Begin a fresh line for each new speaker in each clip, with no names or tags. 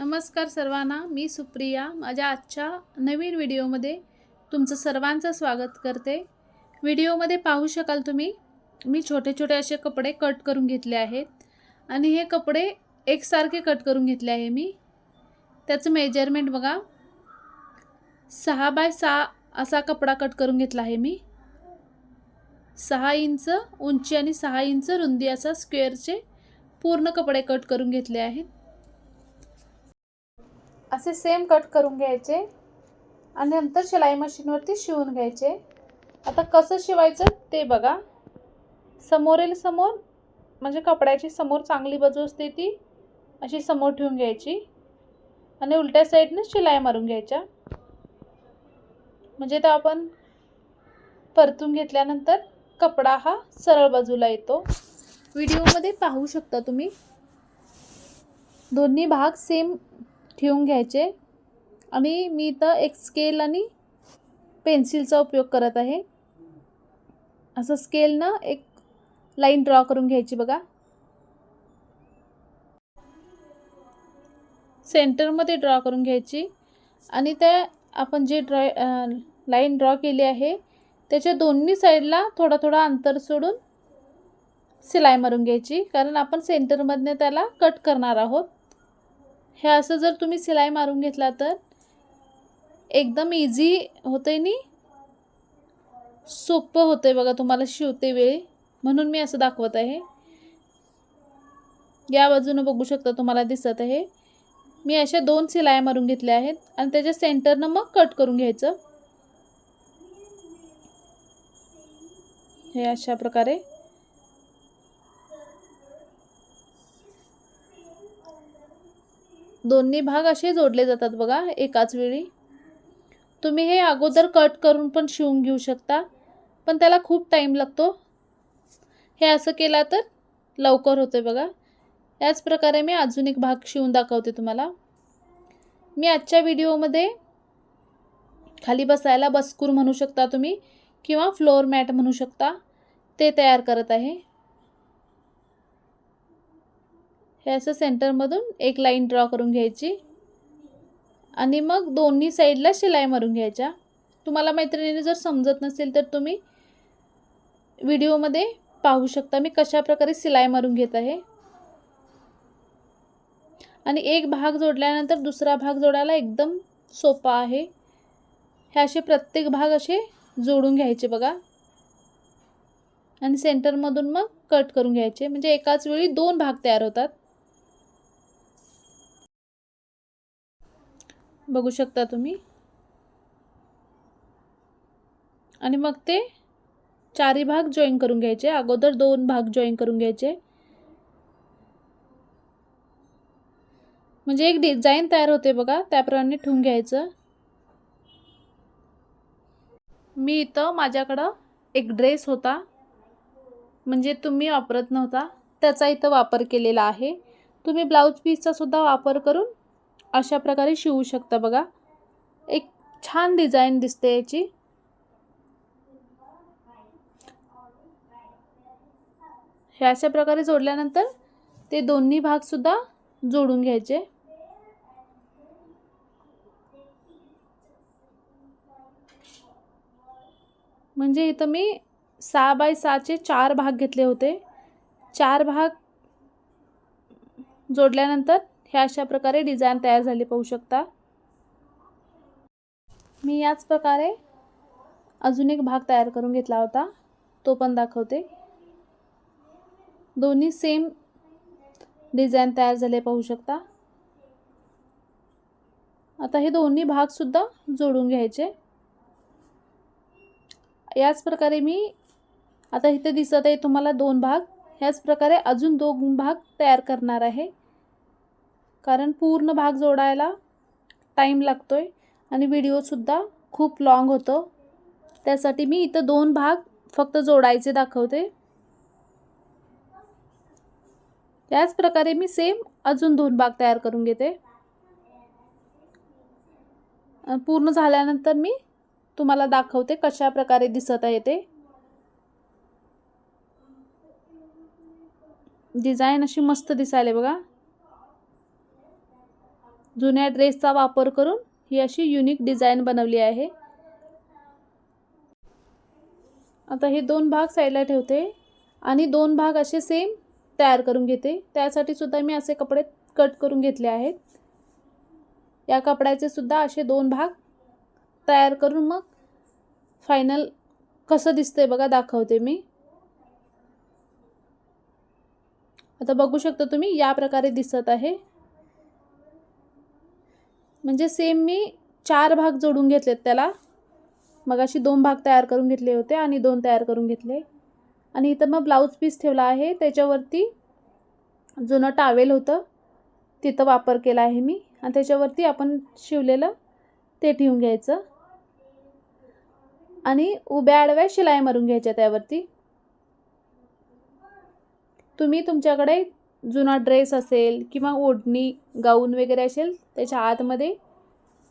नमस्कार सर्वांना मी सुप्रिया. माझ्या आजच्या नवीन व्हिडिओमध्ये तुमचं सर्वांचं स्वागत करते. व्हिडिओमध्ये पाहू शकाल तुम्ही मी छोटे छोटे असे कपडे कट करून घेतले आहेत. आणि हे कपडे एकसारखे कट करून घेतले आहे मी. त्याचं मेजरमेंट बघा. सहा बाय सहा असा कपडा कट करून घेतला आहे मी. सहा इंच उंची आणि सहा इंच रुंदी असा स्क्वेअरचे पूर्ण कपडे कट करून घेतले आहेत. असे सेम कट करून घ्यायचे. आणि नंतर शिलाई मशीनवरती शिवून घ्यायचे. आता कसं शिवायचं ते बघा. समोरील समोर. म्हणजे कपड्याची समोर चांगली बाजू असते ती. अशी समोर ठेवून घ्यायची. आणि उलट्या साईडनं शिलाई मारून घ्यायच्या. म्हणजे तर आपण परतून घेतल्यानंतर कपडा हा सरळ बाजूला येतो. व्हिडिओमध्ये पाहू शकता तुम्ही. दोन्ही भाग सेम ठेवून घ्यायचे. आणि मी इथं एक स्केल आणि पेन्सिलचा उपयोग करत आहे. असं स्केलनं एक लाईन ड्रॉ करून घ्यायची बघा. सेंटरमध्ये ड्रॉ करून घ्यायची. आणि त्या आपण जे ड्रॉ लाईन ड्रॉ केली आहे त्याच्या दोन्ही साईडला थोडा थोडा अंतर सोडून सिलाई मारून घ्यायची. कारण आपण सेंटरमधनं त्याला कट करणार आहोत. हे असं जर तुम्ही सिलाई मारून घेतला तर एकदम इझी होते नी? सोपं होतं बघा तुम्हाला शिवते वेळी. म्हणून मी असं दाखवत आहे. या बाजूनं बघू शकता तुम्हाला दिसत आहे. मी अशा दोन सिलाया मारून घेतल्या आहेत आणि त्याच्या सेंटरनं मग कट करून घ्यायचं. हे अशा प्रकारे. दोन्ही भाग असे जोडले जातात बघा एकाच वेळी. तुम्ही हे अगोदर कट करून पण शिवून घेऊ शकता पण त्याला खूप टाईम लागतो. हे असं केला तर लवकर होते बघा. याच प्रकारे मी अजून एक भाग शिवून दाखवते तुम्हाला. मी आजच्या व्हिडिओमध्ये खाली बसायला बसकूर म्हणू शकता तुम्ही किंवा फ्लोअर मॅट म्हणू शकता ते तयार करत आहे. हे असं सेंटरमधून एक लाईन ड्रॉ करून घ्यायची. आणि मग दोन्ही साईडला शिलाई मारून घ्यायच्या. तुम्हाला मैत्रिणीने जर समजत नसेल तर तुम्ही व्हिडिओमध्ये पाहू शकता मी कशा प्रकारे शिलाई मारून घेत आहे. आणि एक भाग जोडल्यानंतर दुसरा भाग जोडायला एकदम सोपा आहे. हे असे प्रत्येक भाग असे जोडून घ्यायचे बघा. आणि सेंटरमधून मग कट करून घ्यायचे. म्हणजे एकाच वेळी दोन भाग तयार होतात. बघू शकता तुम्ही. आणि मग ते चारी भाग जॉईन करून घ्यायचे. अगोदर दोन भाग जॉईन करून घ्यायचे. म्हणजे एक डिझाईन तयार होते बघा त्याप्रमाणे ठेवून घ्यायचं. मी इथं माझ्याकडं एक ड्रेस होता. म्हणजे तुम्ही वापरत नव्हता. त्याचा इथं वापर केलेला आहे. तुम्ही ब्लाऊज पीसचा सुद्धा वापर करून अशा प्रकारे शिवू शकता बघा. एक छान डिझाईन दिसते याची. हे अशा प्रकारे जोडल्यानंतर ते दोन्ही भागसुद्धा जोडून घ्यायचे. म्हणजे इथं मी सहा बाय सहाचे चार भाग घेतले होते. चार भाग जोडल्यानंतर हे अशा प्रकारे डिझाईन तयार झाली पाहू शकता. मी याच प्रकारे अजून एक भाग तयार करून घेतला होता. तो पण दाखवते. दोन्ही सेम डिझाईन तयार झाले पाहू शकता. आता हे दोन्ही भागसुद्धा जोडून घ्यायचे. याच प्रकारे मी आता इथे दिसत आहे तुम्हाला दोन भाग. ह्याच प्रकारे अजून दोन भाग तयार करणार आहे. कारण पूर्ण भाग जोडायला टाईम लागतो आहे आणि व्हिडिओसुद्धा खूप लाँग होतो. त्यासाठी मी इथं दोन भाग फक्त जोडायचे दाखवते. त्याच प्रकारे मी सेम अजून दोन भाग तयार करून घेते. पूर्ण झाल्यानंतर मी तुम्हाला दाखवते कशा प्रकारे दिसत आहे ते. डिझाईन अशी मस्त दिसायला बघा. जुन्या ड्रेसचा वापर करून ही अशी युनिक डिझाईन बनवली आहे. आता हे दोन भाग साईडला ठेवते आणि दोन भाग असे सेम तयार करून घेते. त्यासाठी सुद्धा मी असे कपडे कट करून घेतले आहेत. या कपड्याचे सुद्धा असे दोन भाग तयार करून मग फायनल कसं दिसतंय बघा दाखवते मी. आता बघू शकता तुम्ही या प्रकारे दिसत आहे. म्हणजे सेम मी चार भाग जोडून घेतलेत त्याला. मग अशी दोन भाग तयार करून घेतले होते आणि दोन तयार करून घेतले. आणि इथं मग ब्लाऊज पीस ठेवला आहे. त्याच्यावरती जुनं टावेल होतं. तिथं वापर केला आहे मी. आणि त्याच्यावरती आपण शिवलेलं ते ठेवून घ्यायचं. आणि उभ्या आडव्या शिलाई मारून घ्यायच्या त्यावरती. तुम्ही तुमच्याकडे जुना ड्रेस असेल किंवा ओढणी गाऊन वगैरे असेल त्याच्या आतमध्ये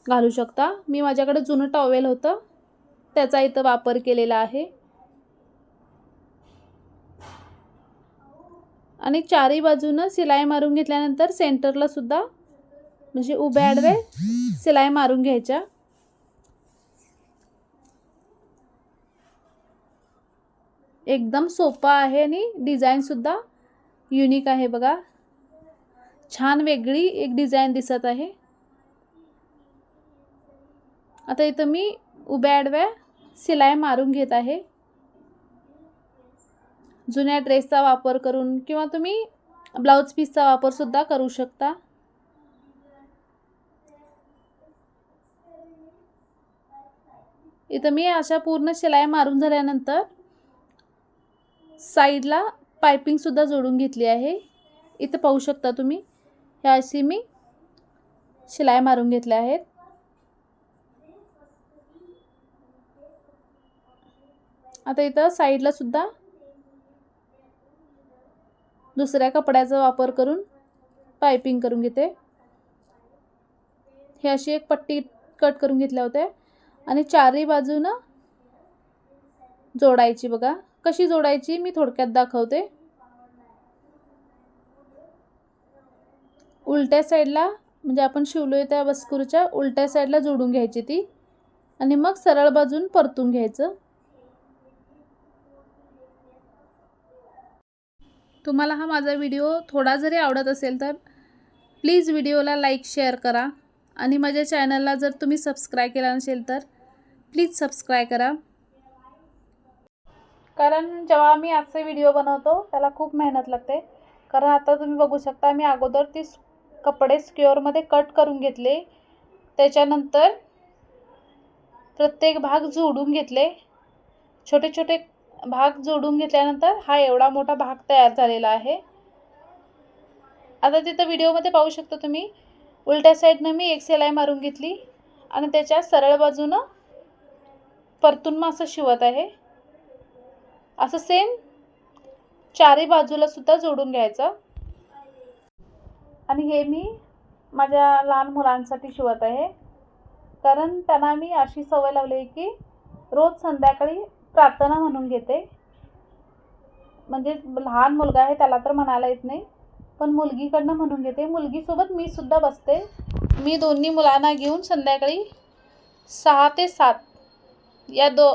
घालू शकता. मी माझ्याकडे जुनं टॉवेल होतं. त्याचा इथं वापर केलेला आहे. आणि चारही बाजूनं सिलाई मारून घेतल्यानंतर सेंटरला सुद्धा म्हणजे उभ्या आडवे सिलाई मारून घ्यायच्या. एकदम सोपा आहे आणि डिझाईनसुद्धा युनिक आहे बघा. छान वेगळी एक डिझाईन दिसत आहे. आता इथं मी उभ्या आडव्या सिलाई मारून घेत आहे. जुन्या ड्रेसचा वापर करून किंवा तुम्ही ब्लाऊज पीसचा वापरसुद्धा करू शकता. इथं मी अशा पूर्ण शिलाई मारून झाल्यानंतर साईडला पायपिंगसुद्धा जोडून घेतली आहे. इथं पाहू शकता तुम्ही. ह्या अशी मी शिलाई मारून घेतल्या आहेत. आता इथं साईडला सुद्धा दुसऱ्या कपड्याचा वापर करून पायपिंग करून घेते. हे अशी एक पट्टी कट करून घेतल्या होत्या. आणि चारही बाजूनं जोडायची बघा. कशी जोडायची मी थोडक्यात दाखवते. उलट्या साईडला म्हणजे आपण शिवलोय त्या वस्कूरच्या उलट्या साईडला जोडून घ्यायची ती. आणि मग सरळ बाजून परतून घ्यायचं. तुम्हाला हा माझा व्हिडिओ थोडा जरी आवडत असेल तर प्लीज व्हिडिओला लाईक शेअर करा. आणि माझ्या चॅनलला जर तुम्ही सबस्क्राईब केला नसेल तर प्लीज सबस्क्राईब करा. कारण जेव्हा मी असे व्हिडिओ बनवतो त्याला खूप मेहनत लागते. कारण आता तुम्ही बघू शकता मी अगोदर ती कपडे स्क्युअरमध्ये कट करून घेतले. त्याच्यानंतर प्रत्येक भाग जोडून घेतले. छोटे छोटे भाग जोडून घेतल्यानंतर हा एवढा मोठा भाग तयार झालेला आहे. आता तिथं व्हिडिओमध्ये पाहू शकता तुम्ही उलट्या साईडनं मी एक सिलाई मारून घेतली. आणि त्याच्या सरळ बाजूनं परतून मग असं शिवत आहे. असं सेम चारही बाजूला सुद्धा जोडून घ्यायचं. आणि हे मी माझ्या लहान मुलांसाठी शिवत आहे. कारण त्यांना मी अशी सवय लावली आहे की रोज संध्याकाळी प्रार्थना म्हणून घेते. म्हणजे लहान मुलगा आहे त्याला तर म्हणायला येत नाही. पण मुलगीकडनं म्हणून घेते. मुलगीसोबत मी सुद्धा बसते. मी दोन्ही मुलांना घेऊन संध्याकाळी सहा ते सात या दो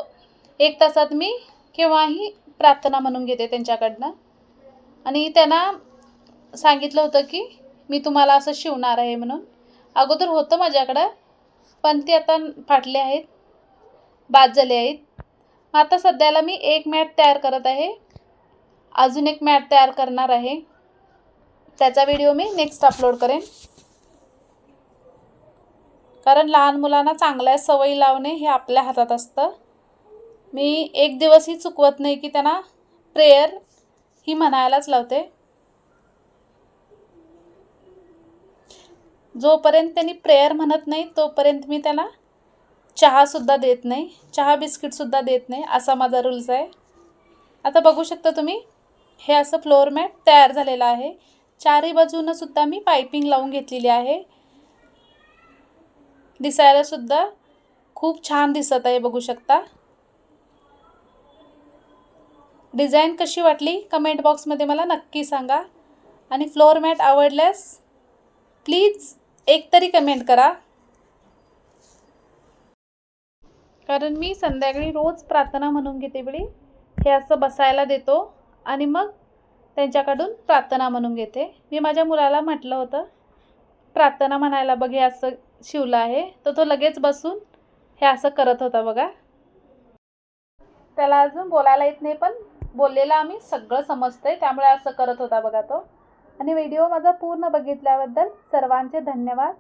एक तासात मी केव्हाही प्रार्थना म्हणून घेते त्यांच्याकडनं. आणि त्यांना सांगितलं होतं की मी तुम्हाला असं शिवणार आहे म्हणून. अगोदर होतं माझ्याकडं पण ते आता फाटले आहेत बाद झाले आहेत. आता सध्याला मी एक मॅट तयार करत आहे. अजून एक मॅट तयार करणार आहे. त्याचा व्हिडिओ मी नेक्स्ट अपलोड करेन. कारण लहान मुलांना चांगल्या सवयी लावणे हे आपल्या हातात असतं. मी एक दिवसही चुकवत नाही की त्यांना प्रेयर ही म्हणायलाच लावते. जोपर्यंत त्यांनी प्रेयर म्हणत नाही तोपर्यंत मी त्यांना चहासुद्धा देत नाही चहा बिस्किटसुद्धा देत नाही असा माझा रूल्स आहे. आता बघू शकता तुम्ही हे असं फ्लोअर मॅट तयार झालेलं आहे. चारही बाजूनंसुद्धा मी पायपिंग लावून घेतलेली आहे. दिसायलासुद्धा खूप छान दिसत आहे बघू शकता. डिझाईन कशी वाटली? कमेंट बॉक्समध्ये मला नक्की सांगा. आणि फ्लोअर मॅट आवडल्यास प्लीज एक तरी कमेंट करा. कारण मी संध्याकाळी रोज प्रार्थना म्हणून घेते वेळी हे असं बसायला देतो आणि मग त्यांच्याकडून प्रार्थना म्हणून घेते. मी माझ्या मुलाला म्हटलं होतं प्रार्थना म्हणायला बघ हे असं शिवलं आहे. तर तो लगेच बसून हे असं करत होता बघा. त्याला अजून बोलायला येत नाही पण बोललेलं आम्ही सगळं समजतंय. त्यामुळे असं करत होता बघा तो. आणि व्हिडिओ माझा पूर्ण बघितल्याबद्दल सर्वांचे धन्यवाद.